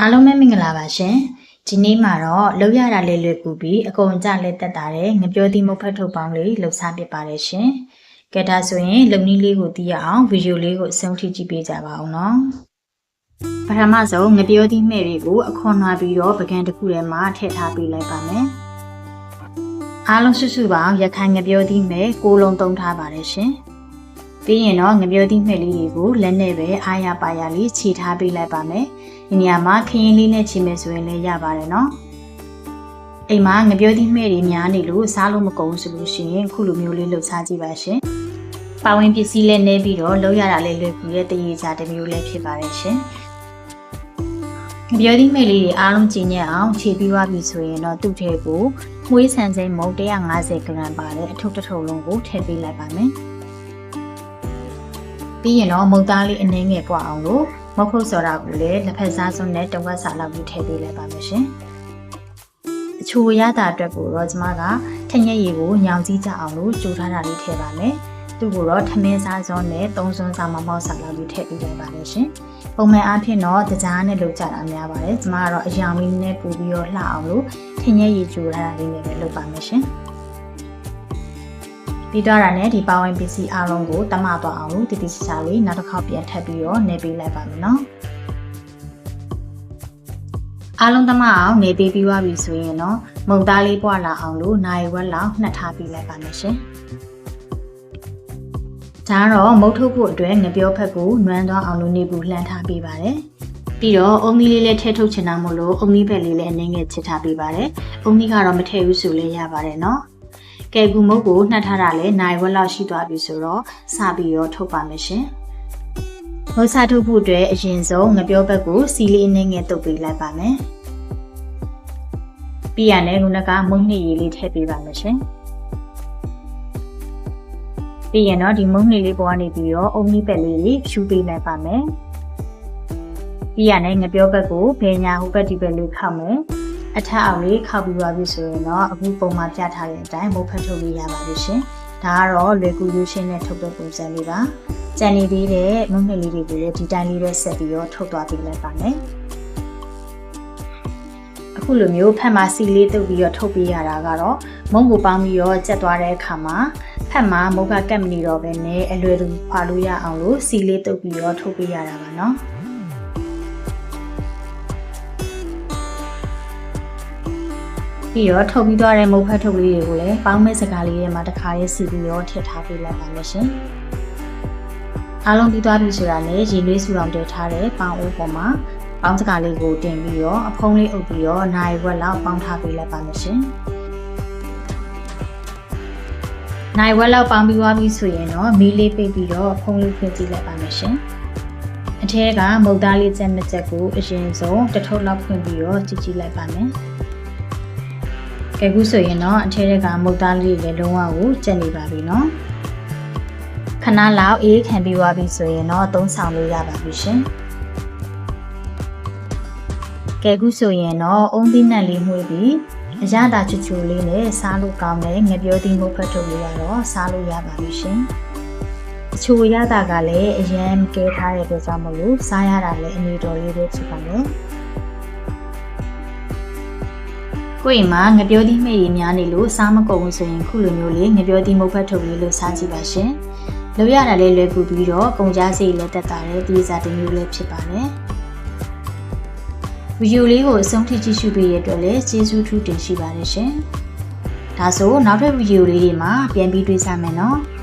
အားလုံးပဲမင်္ဂလာပါရှင်ဒီနေ့မှာတော့လောက်ရတာလေးလွယ်ကူပြီးအကုန်ကြလက်တက်တာတဲ့ငပြောသည့်မုတ်ဖက်ထုတ်ပေါင်းလေးလှုပ်ရှားပြပါတယ်ရှင်ကဲဒါဆိုရင်လုံနည်းလေးကိုသိရအောင်ဗီဒီယိုလေးကိုအဆုံးထိကြည့်ပေးကြပါအောင်နော်ပထမဆုံးငပြောသည့်မဲ့တွေကိုအခွန်နှွားပြီးတော့ပကံတစ်ခုထဲမှာထည့်ထားပေးလိုက်ပါမယ်အားလုံးစုစုပေါင်းရခိုင်ငပြောသည့်မဲ့ကိုလုံးသုံးထားပါတယ်ရှင် ပြီးရင်တော့ငပြောသည့်မဲ့လေးတွေကိုလက်နဲ့ပဲအားရပါရလေးခြေထားပေးလိုက်ပါမယ်ဒီနေရာမှာခရင်လေးနဲ့ခြေမယ်ဆိုရင်လည်းရပါတယ်နော်အိမ်မှာငပြောသည့်မဲ့တွေများနေလို့စားလို့မကုန်ဘူးဆိုလို့ရှိရင်ခုလိုမျိုးလေးလှုပ်ရှားကြည့်ပါရှင်ပါဝင်ပစ္စည်းလည်းနေပြီးတော့လုံးရတာလည်းလွယ်ကူတဲ့တရေချာတစ်မျိုးလည်းဖြစ်ပါတယ်ရှင်ပြောသည့်မဲ့လေးတွေအားလုံးကျင်းညက်အောင်ခြေပြီးသွားပြီဆိုရင်တော့သူ့ထဲကိုမွေးဆန်စိမ့်မုံ150ဂရမ်ပါတဲ့အထုပ်တစ်ထုပ်လုံးကိုထည့်ပေးလိုက်ပါမယ် ပြီးရင်တော့မုတ်သားလေးအနှင်းငယ်ပွားအောင်လို့မုတ်ခုတ်စော်တာကိုလည်းလက်ဖက်စားစွန်းနဲ့တဝက်စာလောက်ပြီးထည့်ပေးလိုက်ပါမယ်ရှင်အချိုရတာအတွက်ကိုတော့ကျမကထညက်ရည်ကိုညောင်စည်းကြအောင်လို့ကြိုထားတာလေးထည့်ပါမယ်သူ့ကိုတော့ထမင်းစားစွန်းနဲ့သုံးစွန်းစာမမောက်စာလောက်ပြီးထည့်ပေးလိုက်ပါမယ်ရှင်ပုံမှန်အားဖြင့်တော့တကြားနဲ့လုပ်ကြတာများပါတယ်ကျမကတော့အယောင်လေးနဲ့ပူပြီးတော့လှအောင်လို့ထညက်ရည်ကြိုထားတာလေးနဲ့ပဲလုပ်ပါမယ်ရှင် ပြီးတော့တာနဲ့ဒီပါဝင်ပစ္စည်းအားလုံးကိုတမသွားအောင်လို့တတိချာလေးနောက်တစ်ခေါက်ပြန်ထပ်ပြီးတော့နေပေးလိုက်ပါမယ်နော်အားလုံးတမအောင်နေပေးပြီးသွားပြီဆိုရင်တော့မုံသားလေးပွားလာအောင်လို့နိုင်ဝက်လောက်နှက်ထားပြီးလိုက်ပါမယ်ရှင်ဒါကတော့မုတ်ထုတ်ဖို့အတွက်ငပြောဖက်ကိုနွမ်းသွားအောင်လို့နေပူလှမ်းထားပေးပါတယ်ပြီးတော့အုံသီးလေးလည်းထည့်ထုတ်ချင်တာမို့လို့အုံသီးဘက်လေးလည်းအနေငယ်ချစ်ထားပေးပါတယ်အုံသီးကတော့မထည့်ဘူးဆိုလည်းရပါတယ်နော် ကဲကူမုတ်ကိုနှက်ထားတာလဲနိုင်ဝက်လောက်ရှိသွားပြီဆိုတော့စပြီးတော့ထုတ်ပါမယ်ရှင်မုတ်စားထုတ်ဖို့အတွက်အရင်ဆုံးငပြောဘက်ကိုစီလေးအနေငယ်တုပ်ပေးလိုက်ပါမယ်ပြီးရတဲ့ခုနကမုတ်နှစ်ရည်လေးထည့်ပေးပါမယ်ရှင်ပြီးရင်တော့ဒီမုတ်နှစ်လေးပေါ်ကနေပြီးတော့အုံနီးပက်လေးလေးဖြူပေးလိုက်ပါမယ်ပြီးရတဲ့ငပြောဘက်ကိုဘယ်ညာဟိုဘက်ဒီဘက်လေးခောက်မယ် အထက်အောင်လေးခောက်ပြီးသွားပြီဆိုရင်တော့အခုပုံမှန်ပြထားတဲ့အတိုင်းမုတ်ဖက်ထုတ်လို့ရပါပြီရှင်ဒါကတော့လွယ်ကူရွှေရှင်းနဲ့ထုတ်တဲ့ပုံစံလေးပါကြံနေသေးတဲ့မုတ်နှစ်လေးတွေကိုလည်းဒီတိုင်းလေးပဲဆက်ပြီးတော့ထုတ်သွားပေးလိုက်ပါမယ်အခုလိုမျိုးဖက်မှာစီလေးတုပ်ပြီးတော့ထုတ်ပေးရတာကတော့မုံကိုပေါင်းပြီးတော့ကျက်သွားတဲ့အခါမှာဖက်မှာမုတ်ကကက်မနေတော့ပဲနဲ့အလွယ်တူခွာလို့ရအောင်လို့စီလေးတုပ်ပြီးတော့ထုတ်ပေးရတာပါနော် ပြီးတော့ထုတ်ပြီးသွားတဲ့မုတ်ဖက်ထုတ်လေးတွေကိုလည်းပေါင်းမဲ့စကားလေးတွေမှာတစ်ခါရေးစီပြီးတော့ထည့်ထားပေးလိုက်ပါမယ်ရှင်အားလုံးပြီးသွားပြီဆိုတာနဲ့ရေလေးဆူအောင်တည်ထားတဲ့ပေါင်းအိုးပေါ်မှာပေါင်းစကားလေးကိုတင်ပြီးတော့အဖုံးလေးအုပ်ပြီးတော့နိုင်ဝက်လောက်ပေါင်းထားပေးလိုက်ပါမယ်ရှင်နိုင်ဝက်လောက်ပေါင်းပြီးသွားပြီဆိုရင်တော့မီးလေးပိတ်ပြီးတော့ဖုံးလေးဖွင့်ကြည့်လိုက်ပါမယ်ရှင်အထဲကမုတ်သားလေးချက်နှစ်ချက်ကိုအရင်ဆုံးတစ်ထုပ်လောက်ဖွင့်ပြီးတော့ကြည့်ကြည့်လိုက်ပါမယ် ကဲခုဆိုရင်တော့အထဲကမုတ်သားလေးလည်းလုံးဝကိုကျက်နေပါပြီနော်ခဏလောက်အေးခံပြီးသွားပြီဆိုရင်တော့သုံးဆောင်လို့ရပါပြီရှင်ကဲခုဆိုရင်တော့အုံသီးနှံလေးမှုပြီးအရသာချူချူလေးနဲ့စားလို့ကောင်းတဲ့ငပြောသီးမုတ်ဖက်ထုတ်လေးရတော့စားလို့ရပါပြီရှင်အချိုရတာကလည်းအရန်ကဲထားတဲ့အတွက်ကြောင့်မလို့စားရတာလည်းအနေတော်လေးပဲဖြစ်ပါမယ် ကိုယ့်အိမ်မှာငပြောသီးမဲ့ရည်များနေလို့စားမကုန်ဘူးဆိုရင်ခုလိုမျိုးလေးငပြောသီးမုတ်ဖက်ထုတ်လေးလို့စားကြည့်ပါရှင်။လိုရတာလေးလွယ်ကူပြီးတော့ကုန်ကြစိတ်လည်းတက်တာတဲ့ဒီစားတစ်မျိုးလေးဖြစ်ပါတယ်။ဗီဒီယိုလေးကိုအဆုံးထိကြည့်ရှုပေးရတဲ့အတွက်လည်းကျေးဇူးထူးတင်ရှိပါတယ်ရှင်။ဒါဆိုနောက်ထပ်ဗီဒီယိုလေးတွေမှာပြန်ပြီးတွေ့ကြမယ်နော်။